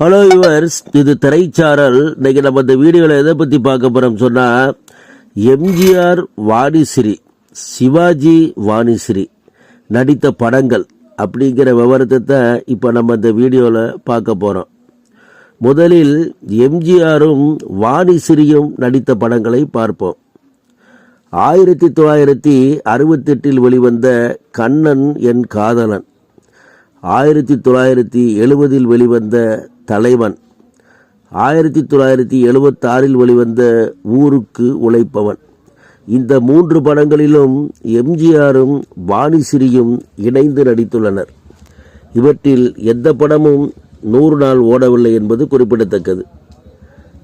Hello yours இது திரைச்சாரல். இன்றைக்கி நம்ம இந்த வீடியோவில் எதை பற்றி பார்க்க போகிறோம் சொன்னால் எம்ஜிஆர் வாணிஸ்ரீ சிவாஜி வாணிஸ்ரீ நடித்த படங்கள் அப்படிங்கிற விவரத்தை தான் இப்போ நம்ம இந்த வீடியோவில் பார்க்க போகிறோம் முதலில் எம்ஜிஆரும் வாணிஸ்ரீயும் நடித்த படங்களை பார்ப்போம். ஆயிரத்தி தொள்ளாயிரத்தி அறுபத்தெட்டில் வெளிவந்த கண்ணன் என் காதலன். ஆயிரத்தி தொள்ளாயிரத்தி எழுபதில் வெளிவந்த தலைவன். ஆயிரத்தி தொள்ளாயிரத்தி எழுபத்தாறில் வெளிவந்த ஊருக்கு உழைப்பவன். இந்த மூன்று படங்களிலும் எம்ஜிஆரும் வாணிசிறியும் இணைந்து நடித்துள்ளனர். இவற்றில் எந்த படமும் நூறு நாள் ஓடவில்லை என்பது குறிப்பிடத்தக்கது.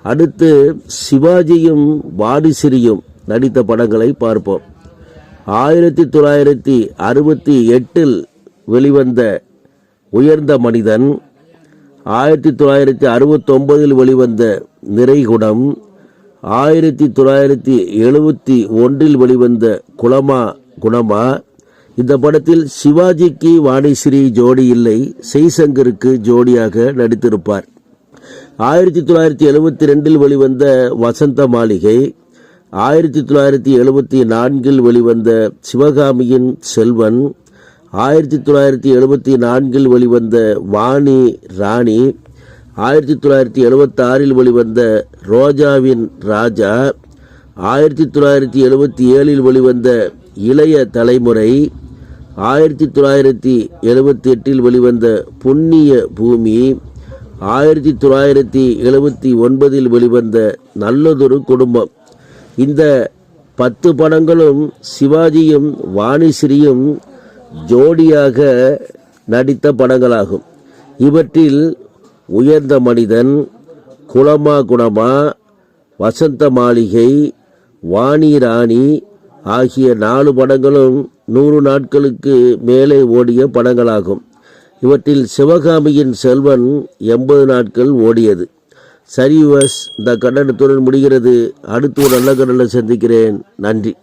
அடுத்து சிவாஜியும் வாணிசிறியும் நடித்த படங்களை பார்ப்போம். ஆயிரத்தி தொள்ளாயிரத்தி அறுபத்தி எட்டில் வெளிவந்த உயர்ந்த மனிதன் ஆயிரத்தி தொள்ளாயிரத்தி அறுபத்தொன்பதில் வெளிவந்த நிறைகுடம் ஆயிரத்தி தொள்ளாயிரத்தி எழுபத்தி ஒன்றில் வெளிவந்த குலமா குணமா இந்த படத்தில் சிவாஜிக்கு வாணிஸ்ரீ ஜோடி இல்லை செய்சங்கருக்கு ஜோடியாக நடித்திருப்பார். ஆயிரத்தி தொள்ளாயிரத்தி எழுபத்தி ரெண்டில் வெளிவந்த வசந்த மாளிகை ஆயிரத்தி தொள்ளாயிரத்தி எழுபத்தி நான்கில் வெளிவந்த சிவகாமியின் செல்வன் ஆயிரத்தி தொள்ளாயிரத்தி எழுபத்தி நான்கில் வெளிவந்த வாணி ராணி. ஆயிரத்தி தொள்ளாயிரத்தி எழுபத்தாறில் வெளிவந்த ரோஜாவின் ராஜா. ஆயிரத்தி தொள்ளாயிரத்தி எழுபத்தி ஏழில் வெளிவந்த இளைய தலைமுறை. ஆயிரத்தி தொள்ளாயிரத்தி எழுபத்தி எட்டில் வெளிவந்த புண்ணிய பூமி. ஆயிரத்தி தொள்ளாயிரத்தி எழுபத்தி ஒன்பதில் வெளிவந்த நல்லதொரு குடும்பம். இந்த பத்து படங்களும் சிவாஜியும் வாணிஸ்ரீயும் ஜோடியாக நடித்த படங்களாகும். இவற்றில் உயர்ந்த மனிதன் குலமா குணமா வசந்த மாளிகை வாணி ராணி ஆகிய நாலு படங்களும் நூறு நாட்களுக்கு மேலே ஓடிய படங்களாகும். இவற்றில் சிவகாமியின் செல்வன் எண்பது நாட்கள் ஓடியது. சரி வஸ் இந்த கண்டனத்துடன் முடிகிறது. அடுத்து ஒரு நல்ல கடலை சந்திக்கிறேன். நன்றி.